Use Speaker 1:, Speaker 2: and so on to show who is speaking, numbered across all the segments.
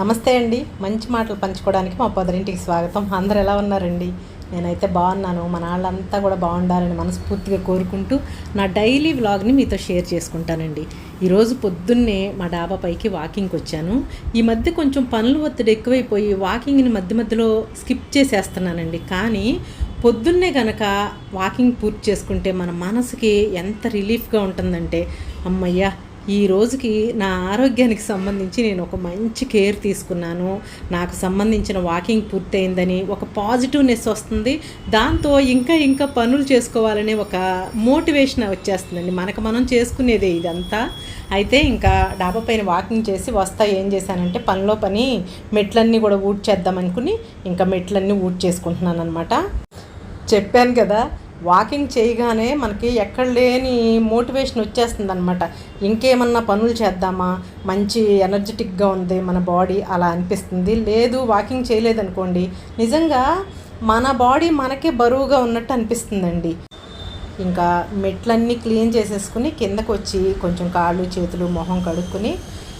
Speaker 1: నమస్తే అండి. మంచి మాటలు పంచుకోవడానికి మా పొదరింటికి స్వాగతం. అందరు ఎలా ఉన్నారండి? నేనైతే బాగున్నాను. మన వాళ్ళంతా కూడా బాగుండాలని మనస్ఫూర్తిగా కోరుకుంటూ నా డైలీ వ్లాగ్ని మీతో షేర్ చేసుకుంటానండి. ఈరోజు పొద్దున్నే మా డాబా పైకి వాకింగ్కి వచ్చాను. ఈ మధ్య కొంచెం పనులు ఒత్తిడి ఎక్కువైపోయి వాకింగ్ని మధ్య మధ్యలో స్కిప్ చేసేస్తున్నానండి. కానీ పొద్దున్నే గనక వాకింగ్ పూర్తి చేసుకుంటే మన మనసుకి ఎంత రిలీఫ్గా ఉంటుందంటే అమ్మయ్యా ఈ రోజుకి నా ఆరోగ్యానికి సంబంధించి నేను ఒక మంచి కేర్ తీసుకున్నాను. నాకు సంబంధించిన వాకింగ్ పూర్తయిందని ఒక పాజిటివ్నెస్ వస్తుంది. దాంతో ఇంకా ఇంకా పనులు చేసుకోవాలనే ఒక మోటివేషన్ వచ్చేస్తుందండి. మనకు మనం చేసుకునేదే ఇదంతా. అయితే ఇంకా డాబా పైన వాకింగ్ చేసి వస్తా ఏం చేశానంటే పనిలో పని మెట్లన్నీ కూడా ఊడ్చేద్దాం అనుకుని ఇంకా మెట్లన్నీ ఊడ్ చేసుకుంటున్నాను అనమాట చెప్పాను కదా వాకింగ్ చేయగానే మనకి ఎక్కడ లేని మోటివేషన్ వచ్చేస్తుంది అనమాట ఇంకేమన్నా పనులు చేద్దామా? మంచి ఎనర్జెటిక్గా ఉంది మన బాడీ అలా అనిపిస్తుంది. లేదు వాకింగ్ చేయలేదనుకోండి. నిజంగా మన బాడీ మనకే బరువుగా ఉన్నట్టు అనిపిస్తుందండి. ఇంకా మెట్లన్నీ క్లీన్ చేసేసుకుని కిందకు వచ్చి కొంచెం కాళ్ళు చేతులు మొహం కడుక్కొని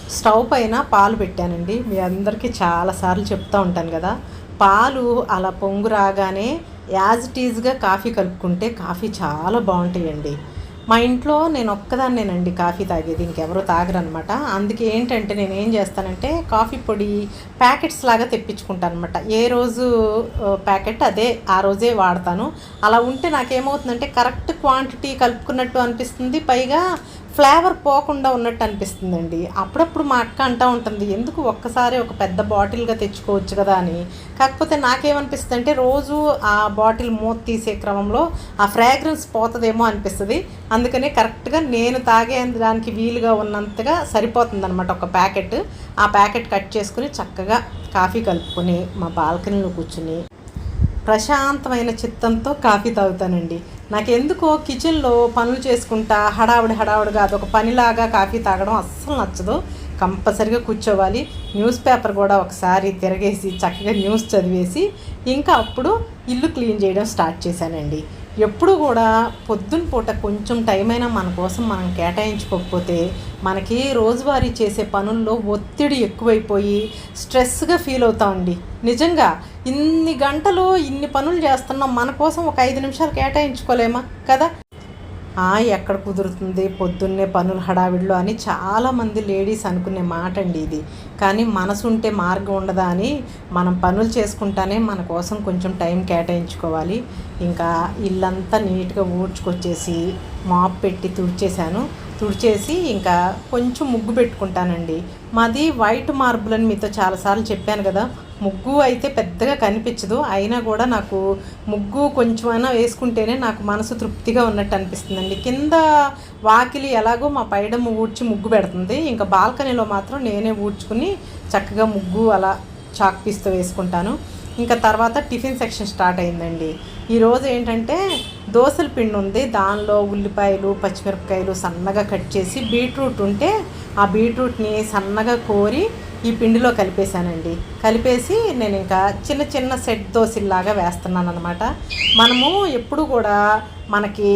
Speaker 1: స్టవ్ పైన పాలు పెట్టానండి. మీ అందరికీ చాలాసార్లు చెప్తూ ఉంటాను కదా. పాలు అలా పొంగు రాగానే యాజ్ ఇట్ ఈజ్గా కాఫీ కలుపుకుంటే కాఫీ చాలా బాగుంటాయండి. మా ఇంట్లో నేను ఒక్కదాన్నేనండి కాఫీ తాగేది ఇంకెవరూ తాగరనమాట అందుకే ఏంటంటే నేను ఏం చేస్తానంటే కాఫీ పొడి ప్యాకెట్స్ లాగా తెప్పించుకుంటాను అనమాట ఏ రోజు ప్యాకెట్ అదే ఆ రోజే వాడతాను. అలా ఉంటే నాకేమవుతుందంటే కరెక్ట్ క్వాంటిటీ కలుపుకున్నట్టు అనిపిస్తుంది. పైగా ఫ్లేవర్ పోకుండా ఉన్నట్టు అనిపిస్తుందండి. అప్పుడప్పుడు మా అక్క అంటూ ఉంటుంది ఎందుకు ఒక్కసారి ఒక పెద్ద బాటిల్గా తెచ్చుకోవచ్చు కదా అని. కాకపోతే నాకేమనిపిస్తుంది అంటే రోజు ఆ బాటిల్ మూత తీసే క్రమంలో ఆ ఫ్రాగ్రెన్స్ పోతుందేమో అనిపిస్తుంది. అందుకనే కరెక్ట్గా నేను తాగే దానికి వీలుగా ఉన్నంతగా సరిపోతుంది అనమాట ఒక ప్యాకెట్. ఆ ప్యాకెట్ కట్ చేసుకుని చక్కగా కాఫీ కలుపుకొని మా బాల్కనీలో కూర్చుని ప్రశాంతమైన చిత్తంతో కాఫీ తాగుతానండి. నాకు ఎందుకో కిచెన్లో పనులు చేసుకుంటా హడావుడి హడావుడిగా అదొక పనిలాగా కాఫీ తాగడం అస్సలు నచ్చదు. కంపల్సరిగా కూర్చోవాలి. న్యూస్ పేపర్ కూడా ఒకసారి తిరగేసి చక్కగా న్యూస్ చదివేసి ఇంకా అప్పుడు ఇల్లు క్లీన్ చేయడం స్టార్ట్ చేశానండి. ఎప్పుడు కూడా పొద్దున పూట కొంచెం టైం అయినా మన కోసం మనం కేటాయించుకోకపోతే మనకి రోజువారీ చేసే పనుల్లో ఒత్తిడి ఎక్కువైపోయి స్ట్రెస్గా ఫీల్ అవుతామండి. నిజంగా ఇన్ని గంటలు ఇన్ని పనులు చేస్తున్నాం మన కోసం ఒక ఐదు నిమిషాలు కేటాయించుకోలేమా? కదా? ఎక్కడ కుదురుతుంది? పొద్దున్నే పనులు హడావిడిలో అని చాలామంది లేడీస్ అనుకునే మాట అండి ఇది. కానీ మనసు ఉంటే మార్గం ఉండదా అని మనం పనులు చేసుకుంటానే మన కోసం కొంచెం టైం కేటాయించుకోవాలి. ఇంకా ఇల్లంతా నీట్గా ఊడ్చుకొచ్చేసి మాప్ పెట్టి తుడిచేశాను. తుడిచేసి ఇంకా కొంచెం ముగ్గు పెట్టుకుంటానండి. మాది వైట్ మార్బుల్ అని మీతో చాలాసార్లు చెప్పాను కదా ముగ్గు అయితే పెద్దగా కనిపించదు. అయినా కూడా నాకు ముగ్గు కొంచెమైనా వేసుకుంటేనే నాకు మనసు తృప్తిగా ఉన్నట్టు అనిపిస్తుందండి. కింద వాకిలి ఎలాగో మా పైడము ఊడ్చి ముగ్గు పెడుతుంది. ఇంకా బాల్కనీలో మాత్రం నేనే ఊడ్చుకుని చక్కగా ముగ్గు అలా చాక్ పీస్తో వేసుకుంటాను. ఇంకా తర్వాత టిఫిన్ సెక్షన్ స్టార్ట్ అయిందండి. ఈరోజు ఏంటంటే దోశల పిండి ఉంది. దానిలో ఉల్లిపాయలు పచ్చిమిరపకాయలు సన్నగా కట్ చేసి బీట్రూట్ ఉంటే ఆ బీట్రూట్ని సన్నగా కోరి ఈ పిండిలో కలిపేశానండి. కలిపేసి నేను ఇంకా చిన్న చిన్న సెట్ దోశల్లాగా వేస్తున్నాను అనమాట మనము ఎప్పుడు కూడా మనకి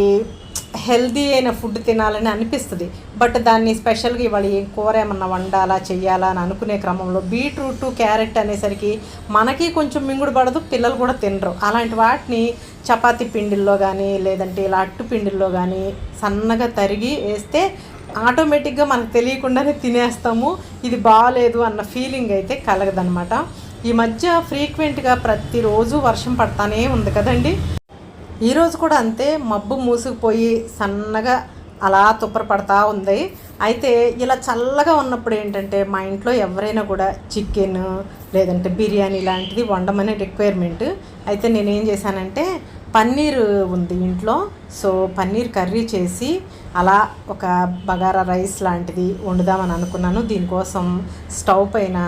Speaker 1: హెల్దీ అయిన ఫుడ్ తినాలని అనిపిస్తుంది. బట్ దాన్ని స్పెషల్గా ఇవాళ ఏం కూర ఏమన్నా వండాలా చెయ్యాలా అని అనుకునే క్రమంలో బీట్రూట్ క్యారెట్ అనేసరికి మనకి కొంచెం మింగుడు పడదు పిల్లలు కూడా తినరు. అలాంటి వాటిని చపాతి పిండిల్లో కానీ లేదంటే ఇలా అట్టు పిండిల్లో కానీ సన్నగా తరిగి వేస్తే ఆటోమేటిక్గా మనకు తెలియకుండానే తినేస్తాము. ఇది బాగాలేదు అన్న ఫీలింగ్ అయితే కలగదనమాట ఈ మధ్య ఫ్రీక్వెంట్గా ప్రతిరోజు వర్షం పడతానే ఉంది కదండి. ఈరోజు కూడా అంతే మబ్బు మూసుకుపోయి సన్నగా అలా తుప్పర పడతా ఉంది. అయితే ఇలా చల్లగా ఉన్నప్పుడు ఏంటంటే మా ఇంట్లో ఎవరైనా కూడా చికెన్ లేదంటే బిర్యానీ లాంటిది వండమనే రిక్వైర్మెంట్ అయితే నేనేం చేశానంటే పన్నీర్ ఉంది ఇంట్లో. సో పన్నీర్ కర్రీ చేసి అలా ఒక బగారా రైస్ లాంటిది వండుదామని అనుకున్నాను. దీనికోసం స్టవ్ పైన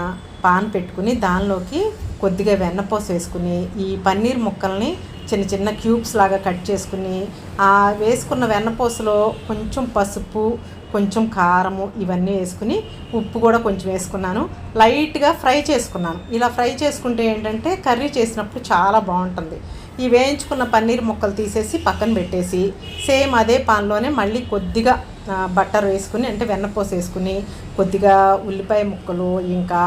Speaker 1: పాన్ పెట్టుకుని దానిలోకి కొద్దిగా వెన్నపోస వేసుకుని ఈ పన్నీర్ ముక్కల్ని చిన్న చిన్న క్యూబ్స్ లాగా కట్ చేసుకుని ఆ వేసుకున్న వెన్నపూసలో కొంచెం పసుపు కొంచెం కారము ఇవన్నీ వేసుకుని ఉప్పు కూడా కొంచెం వేసుకున్నాను. లైట్గా ఫ్రై చేసుకున్నాను. ఇలా ఫ్రై చేసుకుంటే ఏంటంటే కర్రీ చేసినప్పుడు చాలా బాగుంటుంది. ఈ వేయించుకున్న పన్నీర్ ముక్కలు తీసేసి పక్కన పెట్టేసి సేమ్ అదే పాన్లోనే మళ్ళీ కొద్దిగా బట్టర్ వేసుకుని అంటే వెన్నపోసు వేసుకుని కొద్దిగా ఉల్లిపాయ ముక్కలు ఇంకా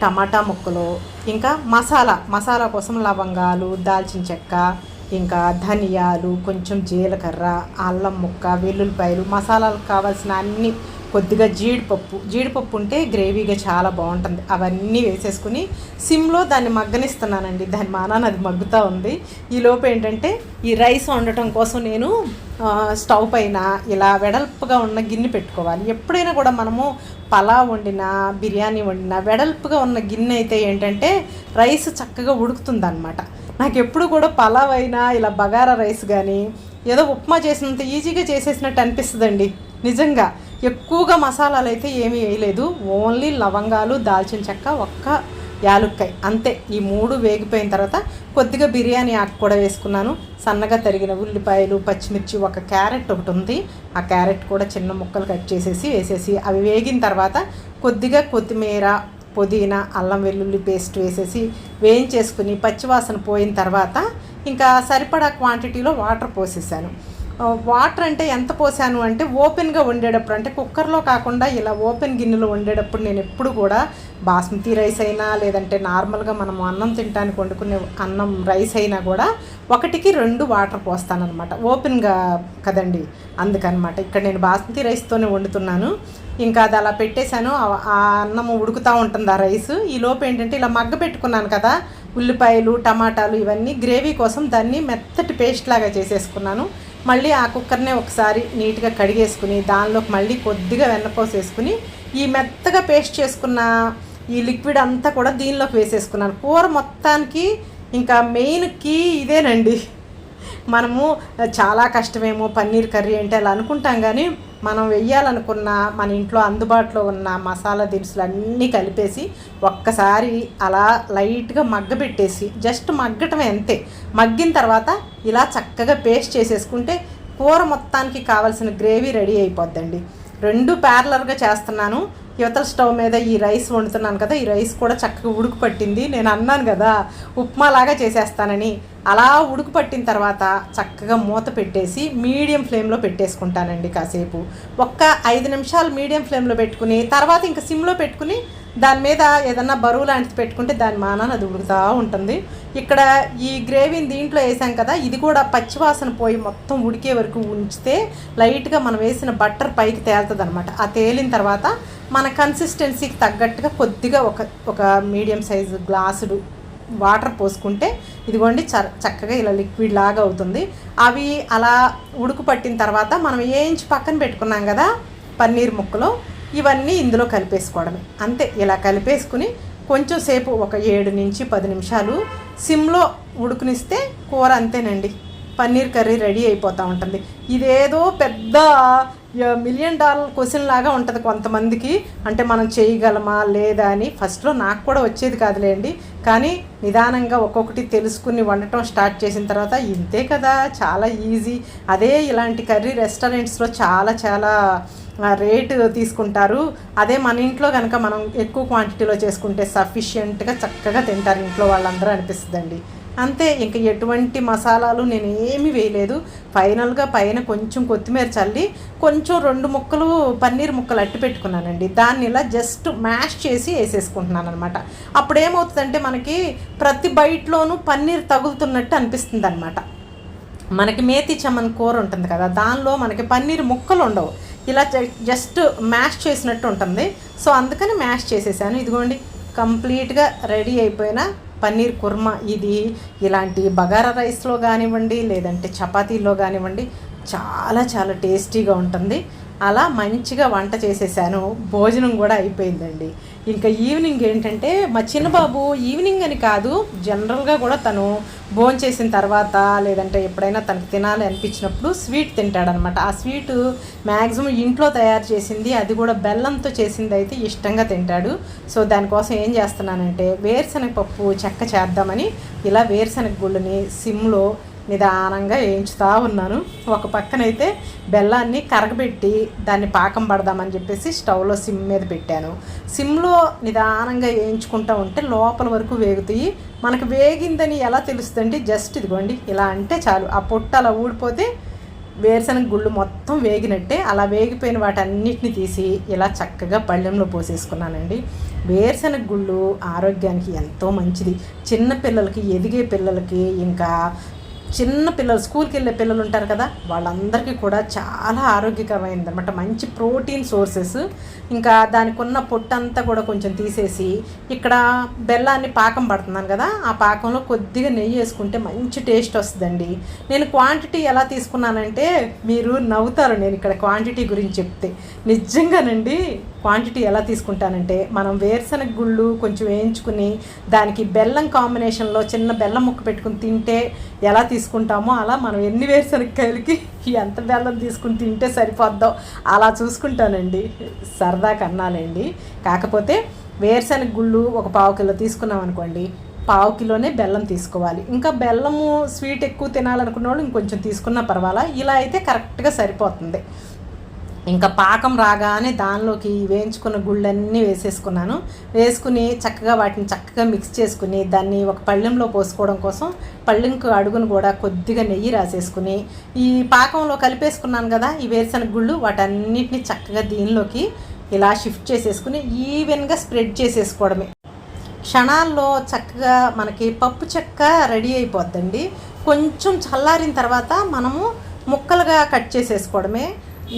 Speaker 1: టమాటా ముక్కలు ఇంకా మసాలా మసాలా కోసం లవంగాలు దాల్చిన చెక్క ఇంకా ధనియాలు కొంచెం జీలకర్ర అల్లం ముక్క వెల్లుల్లిపాయలు మసాలాలకు కావాల్సిన అన్ని కొద్దిగా జీడిపప్పు. జీడిపప్పు ఉంటే గ్రేవీగా చాలా బాగుంటుంది. అవన్నీ వేసేసుకుని సిమ్లో దాన్ని మగ్గనిస్తున్నానండి. దాని మానాన్ని అది మగ్గుతూ ఉంది. ఈ లోపు ఏంటంటే ఈ రైస్ వండటం కోసం నేను స్టవ్ పైన ఇలా వెడల్పుగా ఉన్న గిన్నె పెట్టుకోవాలి. ఎప్పుడైనా కూడా మనము పలావ్ వండినా బిర్యానీ వండినా వెడల్పుగా ఉన్న గిన్నె అయితే ఏంటంటే రైస్ చక్కగా ఉడుకుతుంది అనమాట నాకు ఎప్పుడు కూడా పలావ్ అయినా ఇలా బగారా రైస్ కానీ ఏదో ఉప్మా చేసినంత ఈజీగా చేసేసినట్టు అనిపిస్తుందండి. నిజంగా. ఎక్కువగా మసాలాలు అయితే ఏమీ వేయలేదు. ఓన్లీ లవంగాలు దాల్చిన చెక్క ఒక్క యాలుక్కాయ. అంతే. ఈ మూడు వేగిపోయిన తర్వాత కొద్దిగా బిర్యానీ ఆకు కూడా వేసుకున్నాను. సన్నగా తరిగిన ఉల్లిపాయలు పచ్చిమిర్చి ఒక క్యారెట్ ఒకటి ఉంది. ఆ క్యారెట్ కూడా చిన్న ముక్కలు కట్ చేసేసి వేసేసి అవి వేగిన తర్వాత కొద్దిగా కొత్తిమీర పుదీనా అల్లం వెల్లుల్లి పేస్ట్ వేసేసి వేయించేసుకుని పచ్చివాసన పోయిన తర్వాత ఇంకా సరిపడా క్వాంటిటీలో వాటర్ పోసేసాను. వాటర్ అంటే ఎంత పోసాను అంటే ఓపెన్గా వండేటప్పుడు అంటే కుక్కర్లో కాకుండా ఇలా ఓపెన్ గిన్నెలో వండేటప్పుడు నేను ఎప్పుడు కూడా బాస్మతి రైస్ అయినా లేదంటే నార్మల్గా మనం అన్నం తినడానికి వండుకునే అన్నం రైస్ అయినా కూడా ఒకటికి రెండు వాటర్ పోస్తానమాట ఓపెన్గా కదండి. అందుకనమాట ఇక్కడ నేను బాస్మతి రైస్తోనే వండుతున్నాను. ఇంకా అది అలా పెట్టేశాను. ఆ అన్నం ఉడుకుతూ ఉంటుంది ఆ రైస్. ఈ లోపు ఏంటంటే ఇలా మగ్గ పెట్టుకున్నాను కదా ఉల్లిపాయలు టమాటాలు ఇవన్నీ గ్రేవీ కోసం దాన్ని మెత్తటి పేస్ట్ లాగా చేసేసుకున్నాను. మళ్ళీ ఆ కుక్కర్నే ఒకసారి నీట్గా కడిగేసుకుని దానిలోకి మళ్ళీ కొద్దిగా వెన్నపోసేసుకుని ఈ మెత్తగా పేస్ట్ చేసుకున్న ఈ లిక్విడ్ అంతా కూడా దీనిలోకి వేసేసుకున్నాను. కూర మొత్తానికి ఇంకా మెయిన్ కీ ఇదేనండి. మనము చాలా కష్టమేమో పన్నీర్ కర్రీ అంటే అలా అనుకుంటాం కానీ మనం వెయ్యాలనుకున్న మన ఇంట్లో అందుబాటులో ఉన్న మసాలా దినుసులు అన్నీ కలిపేసి ఒక్కసారి అలా లైట్గా మగ్గబెట్టేసి జస్ట్ మగ్గటమే అంతే. మగ్గిన తర్వాత ఇలా చక్కగా పేస్ట్ చేసేసుకుంటే కూర మొత్తానికి కావాల్సిన గ్రేవీ రెడీ అయిపోద్దండి. రెండు ప్యారలర్గా చేస్తున్నాను. యువతల స్టవ్ మీద ఈ రైస్ వండుతున్నాను కదా ఈ రైస్ కూడా చక్కగా ఉడుకు పట్టింది. నేను అన్నాను కదా ఉప్మా లాగా చేసేస్తానని. అలా ఉడుకు పట్టిన తర్వాత చక్కగా మూత పెట్టేసి మీడియం ఫ్లేమ్లో పెట్టేసుకుంటానండి కాసేపు. ఒక్క ఐదు నిమిషాలు మీడియం ఫ్లేమ్లో పెట్టుకుని తర్వాత ఇంకా సిమ్లో పెట్టుకుని దాని మీద ఏదన్నా బరువు లాంటిది పెట్టుకుంటే దాని మానాన్ని అది ఉడుకుతూ ఉంటుంది. ఇక్కడ ఈ గ్రేవీని దీంట్లో వేసాం కదా ఇది కూడా పచ్చివాసన పోయి మొత్తం ఉడికే వరకు ఉంచితే లైట్గా మనం వేసిన బట్టర్ పైకి తేలుతుంది అనమాట ఆ తేలిన తర్వాత మన కన్సిస్టెన్సీకి తగ్గట్టుగా కొద్దిగా ఒక ఒక మీడియం సైజు గ్లాసుడు వాటర్ పోసుకుంటే ఇదిగోండి చ చక్కగా ఇలా లిక్విడ్ లాగా అవుతుంది. అవి అలా ఉడుకు పట్టిన తర్వాత మనం వేయించి పక్కన పెట్టుకున్నాం కదా పన్నీర్ ముక్కలు ఇవన్నీ ఇందులో కలిపేసుకోవడమే. అంతే ఇలా కలిపేసుకుని కొంచెం సేపు ఒక ఏడు నుంచి పది నిమిషాలు సిమ్లో ఉడుకునిస్తే కూర అంతేనండి. పన్నీర్ కర్రీ రెడీ అయిపోతూ ఉంటుంది. ఇదేదో పెద్ద మిలియన్ డాలర్ క్వశ్చన్ లాగా ఉంటుంది కొంతమందికి. అంటే మనం చేయగలమా లేదా అని. ఫస్ట్లో నాకు కూడా వచ్చేది కాదులేండి కానీ నిదానంగా ఒక్కొక్కటి తెలుసుకుని వండటం స్టార్ట్ చేసిన తర్వాత ఇంతే కదా చాలా ఈజీ అదే ఇలాంటి కర్రీ రెస్టారెంట్స్లో చాలా చాలా రేటు తీసుకుంటారు. అదే మన ఇంట్లో కనుక మనం ఎక్కువ క్వాంటిటీలో చేసుకుంటే సఫిషియెంట్గా చక్కగా తింటారు ఇంట్లో వాళ్ళందరూ అనిపిస్తుందండి. అంతే ఇంక ఎటువంటి మసాలాలు నేను ఏమి వేయలేదు. ఫైనల్గా పైన కొంచెం కొత్తిమీర చల్లి కొంచెం రెండు ముక్కలు పన్నీర్ ముక్కలు అట్టి పెట్టుకున్నానండి. దాన్ని ఇలా జస్ట్ మ్యాష్ చేసి వేసేసుకుంటున్నాను అనమాట అప్పుడు ఏమవుతుందంటే మనకి ప్రతి బయట్లోనూ పన్నీర్ తగులుతున్నట్టు అనిపిస్తుంది అనమాట మనకి మేతి చమన్ కూర ఉంటుంది కదా దానిలో మనకి పన్నీర్ ముక్కలు ఉండవు. ఇలా జస్ట్ మ్యాష్ చేసినట్టు ఉంటుంది. సో అందుకని మ్యాష్ చేసేసాను. ఇదిగోండి కంప్లీట్గా రెడీ అయిపోయిన పన్నీర్ కుర్మా ఇది ఇలాంటి బగారా రైస్లో కానివ్వండి లేదంటే చపాతీలో కానివ్వండి చాలా చాలా టేస్టీగా ఉంటుంది. అలా మంచిగా వంట చేసేసాను. భోజనం కూడా అయిపోయిందండి. ఇంకా ఈవినింగ్ ఏంటంటే మా చిన్నబాబు ఈవినింగ్ అని కాదు జనరల్గా కూడా తను భోజనం చేసిన తర్వాత లేదంటే ఎప్పుడైనా తనకు తినాలి అనిపించినప్పుడు స్వీట్ తింటాడనమాట. ఆ స్వీట్ మ్యాక్సిమం ఇంట్లో తయారు చేసింది అది కూడా బెల్లంతో చేసింది అయితే ఇష్టంగా తింటాడు. సో దానికోసం ఏం చేస్తున్నానంటే వేరుశనగ పప్పు చెక్క చేద్దామని ఇలా వేరుశనగ గుళ్ళని సిమ్లో నిదానంగా వేయించుతూ ఉన్నాను. ఒక పక్కనైతే బెల్లాన్ని కరగబెట్టి దాన్ని పాకం పడదామని చెప్పేసి స్టవ్లో సిమ్ మీద పెట్టాను. సిమ్లో నిదానంగా వేయించుకుంటూ ఉంటే లోపల వరకు వేగుతాయి. మనకు వేగిందని ఎలా తెలుస్తుందంటే జస్ట్ ఇదిగోండి ఇలా అంటే చాలు. ఆ పొట్టు అలా ఊడిపోతే వేరుశనగ గుళ్ళు మొత్తం వేగినట్టే. అలా వేగిపోయిన వాటన్నిటిని తీసి ఇలా చక్కగా పళ్ళెంలో పోసేసుకున్నానండి. వేరుశనగ గుళ్ళు ఆరోగ్యానికి ఎంతో మంచిది. చిన్న పిల్లలకి ఎదిగే పిల్లలకి ఇంకా చిన్న పిల్లలు స్కూల్కి వెళ్ళే పిల్లలు ఉంటారు కదా వాళ్ళందరికీ కూడా చాలా ఆరోగ్యకరమైనది అనమాట మంచి ప్రోటీన్ సోర్సెస్. ఇంకా దానికి ఉన్న పొట్టంతా కూడా కొంచెం తీసేసి ఇక్కడ బెల్లాన్ని పాకం పడుతున్నాను కదా ఆ పాకంలో కొద్దిగా నెయ్యి వేసుకుంటే మంచి టేస్ట్ వస్తుందండి. నేను క్వాంటిటీ ఎలా తీసుకున్నానంటే మీరు నవ్వుతారు నేను ఇక్కడ క్వాంటిటీ గురించి చెప్తే. నిజంగానండి క్వాంటిటీ ఎలా తీసుకుంటానంటే మనం వేరుశనగ గుళ్ళు కొంచెం వేయించుకుని దానికి బెల్లం కాంబినేషన్లో చిన్న బెల్లం ముక్క పెట్టుకుని తింటే ఎలా తీసుకుంటామో అలా మనం ఎన్ని వేరుశనగకాయలకి ఎంత బెల్లం తీసుకుని తింటే సరిపోద్దో అలా చూసుకుంటానండి. సరదా కన్నాలేండి. కాకపోతే వేరుశనగ గుళ్ళు ఒక పావు కిలో తీసుకున్నాం అనుకోండి పావు కిలోనే బెల్లం తీసుకోవాలి. ఇంకా బెల్లము స్వీట్ ఎక్కువ తినాలనుకున్న వాళ్ళు ఇంకొంచెం తీసుకున్నా పర్వాలా ఇలా అయితే కరెక్ట్గా సరిపోతుంది. ఇంకా పాకం రాగానే దానిలోకి వేయించుకున్న గుళ్ళన్నీ వేసేసుకున్నాను. వేసుకుని చక్కగా వాటిని చక్కగా మిక్స్ చేసుకుని దాన్ని ఒక పళ్ళెంలో పోసుకోవడం కోసం పళ్ళెంకు అడుగును కూడా కొద్దిగా నెయ్యి రాసేసుకుని ఈ పాకంలో కలిపేసుకున్నాను కదా ఈ వేరుశనగ గుళ్ళు వాటన్నిటిని చక్కగా దీనిలోకి ఇలా షిఫ్ట్ చేసేసుకుని ఈవెన్గా స్ప్రెడ్ చేసేసుకోవడమే. క్షణాల్లో చక్కగా మనకి పప్పు చెక్క రెడీ అయిపోద్దండి. కొంచెం చల్లారిన తర్వాత మనము ముక్కలుగా కట్ చేసేసుకోవడమే.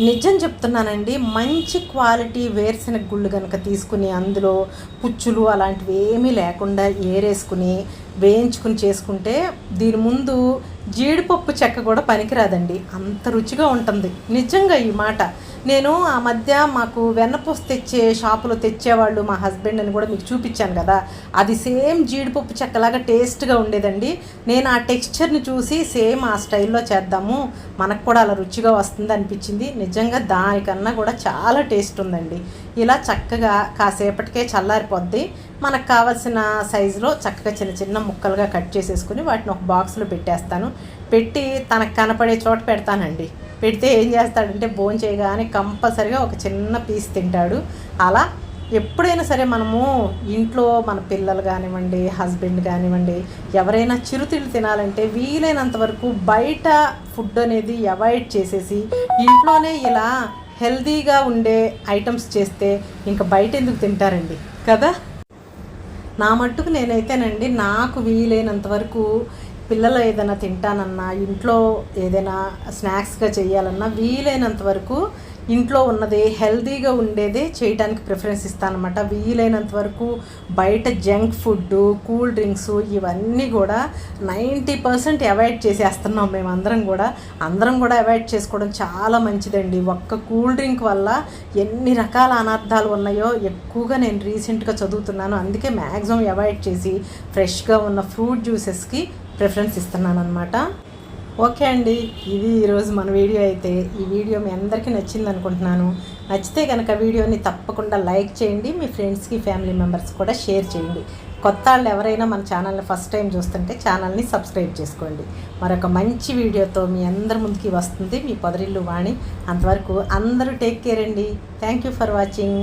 Speaker 1: నిజం చెప్తున్నానండి మంచి క్వాలిటీ వేరుశనగ గుళ్ళు కనుక తీసుకుని అందులో పుచ్చులు అలాంటివి ఏమీ లేకుండా ఏరేసుకుని వేయించుకుని చేసుకుంటే దీని ముందు జీడిపప్పు చెక్క కూడా పనికిరాదండి. అంత రుచిగా ఉంటుంది. నిజంగా ఈ మాట. నేను ఆ మధ్య మాకు వెన్నపూస తెచ్చే షాపులో తెచ్చేవాళ్ళు మా హస్బెండ్ అని కూడా మీకు చూపించాను కదా. అది సేమ్ జీడిపప్పు చెక్కలాగా టేస్ట్గా ఉండేదండి. నేను ఆ టెక్స్చర్ని చూసి సేమ్ ఆ స్టైల్లో చేద్దాము. మనకు కూడా అలా రుచిగా వస్తుంది అనిపించింది. నిజంగా దానికన్నా కూడా చాలా టేస్ట్ ఉందండి. ఇలా చక్కగా కాసేపటికే చల్లారిపోద్ది. మనకు కావాల్సిన సైజులో చక్కగా చిన్న చిన్న ముక్కలుగా కట్ చేసేసుకుని వాటిని ఒక బాక్స్లో పెట్టేస్తాను. పెట్టి తనకు కనపడే చోట పెడతానండి. పెడితే ఏం చేస్తాడంటే భోజనం చేయగానే కంపల్సరిగా ఒక చిన్న పీస్ తింటాడు. అలా ఎప్పుడైనా సరే మనము ఇంట్లో మన పిల్లలు కానివ్వండి హస్బెండ్ కానివ్వండి ఎవరైనా చిరుతిళ్ళు తినాలంటే వీలైనంత వరకు బయట ఫుడ్ అనేది అవాయిడ్ చేసేసి ఇంట్లోనే ఇలా హెల్దీగా ఉండే ఐటమ్స్ చేస్తే ఇంకా బయట ఎందుకు తింటారండి? కదా? నా మట్టుకు నేనైతేనండి నాకు వీలైనంత వరకు పిల్లలు ఏదైనా తింటానన్నా ఇంట్లో ఏదైనా స్నాక్స్గా చేయాలన్నా వీలైనంత వరకు ఇంట్లో ఉన్నది హెల్తీగా ఉండేదే చేయడానికి ప్రిఫరెన్స్ ఇస్తానమాట వీలైనంత వరకు బయట జంక్ ఫుడ్ కూల్ డ్రింక్స్ ఇవన్నీ కూడా నైంటీ పర్సెంట్ అవాయిడ్ చేసేస్తున్నాం మేము అందరం కూడా. అందరం కూడా అవాయిడ్ చేసుకోవడం చాలా మంచిదండి. ఒక్క కూల్ డ్రింక్ వల్ల ఎన్ని రకాల అనర్థాలు ఉన్నాయో ఎక్కువగా నేను రీసెంట్గా చదువుతున్నాను. అందుకే మ్యాక్సిమం అవాయిడ్ చేసి ఫ్రెష్గా ఉన్న ఫ్రూట్ జ్యూసెస్కి ప్రిఫరెన్స్ ఇస్తున్నాను అనమాట ఓకే అండి. ఇది ఈరోజు మన వీడియో అయితే. ఈ వీడియో మీ అందరికీ నచ్చింది అనుకుంటున్నాను. నచ్చితే కనుక వీడియోని తప్పకుండా లైక్ చేయండి. మీ ఫ్రెండ్స్కి ఫ్యామిలీ మెంబర్స్ కూడా షేర్ చేయండి. కొత్త వాళ్ళు ఎవరైనా మన ఛానల్ని ఫస్ట్ టైం చూస్తుంటే ఛానల్ని సబ్స్క్రైబ్ చేసుకోండి. మరొక మంచి వీడియోతో మీ అందరి ముందుకి వస్తుంది మీ పొదరిల్లు వాణి. అంతవరకు అందరూ టేక్ కేర్ అండి. Thank you for watching.